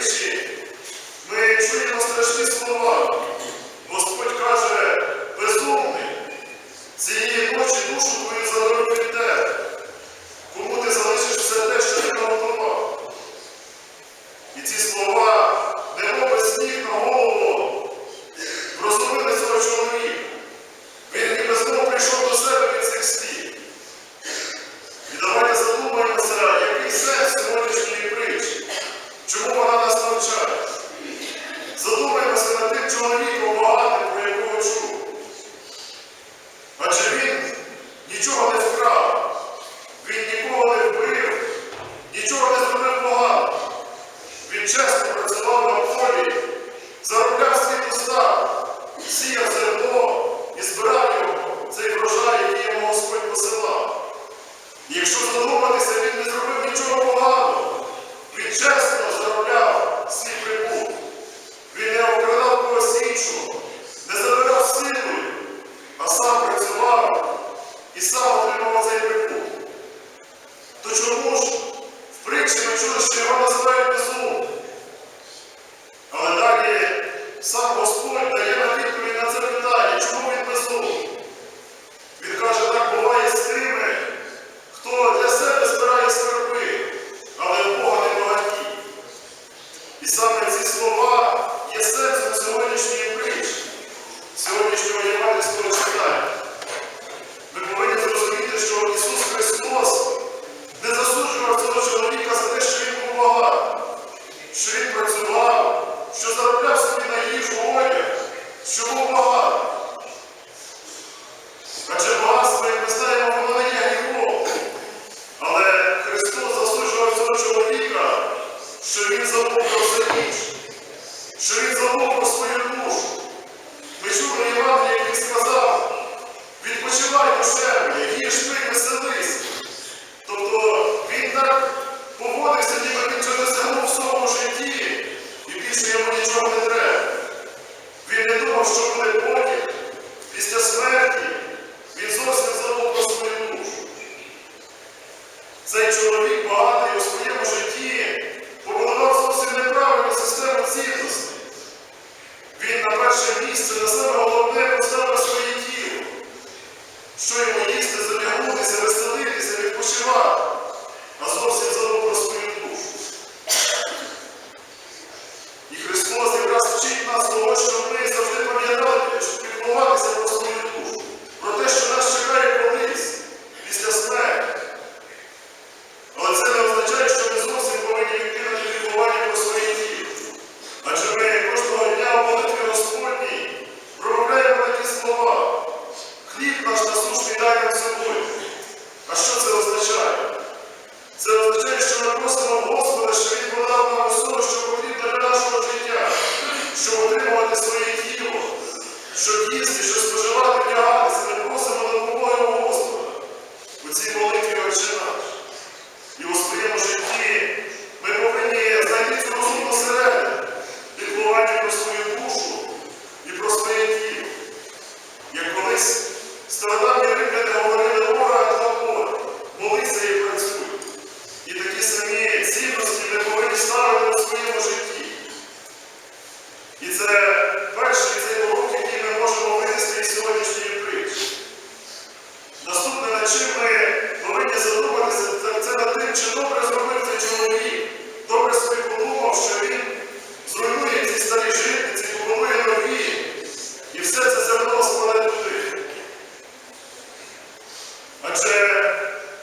вічі. Ми чуємо страшні слова. задуматися від того, що буде потім, після смерті, він зовсім забув про свою душу. Цей чоловік багатий у своєму житті побудував зовсім неправильну систему цінності. Він на перше місце на саме головне поставив своє тіло, що йому їсти, залягнутися, веселитися, відпочивати, а зовсім забув про свою душу. І Христос якраз вчить нас того, що ми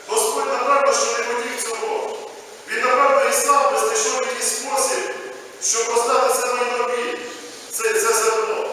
Господь, напевно, що не хотів цього. Він, напевно, і сам знайшов якийсь спосіб, щоб роздати це майнові, це, це зерно.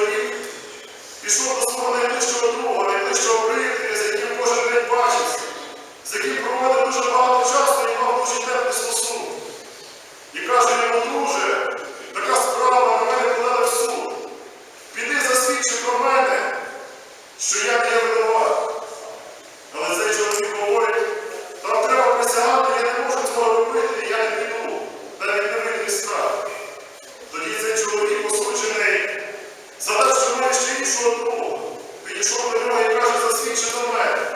чоловік пішов до свого найближчого друга, найближчого приятеля, з яким кожен день бачився, з яким проводив дуже багато часу і мав дуже теплі стосунки. І каже йому, друже, така справа на мене подали в суд. Піди засвідчи про мене, що я не лише іншого другого. Бо іншого другого якраз засвідчено мене.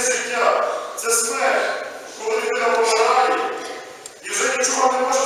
не життя, це смерть, коли людина помирає і вже нічого не може.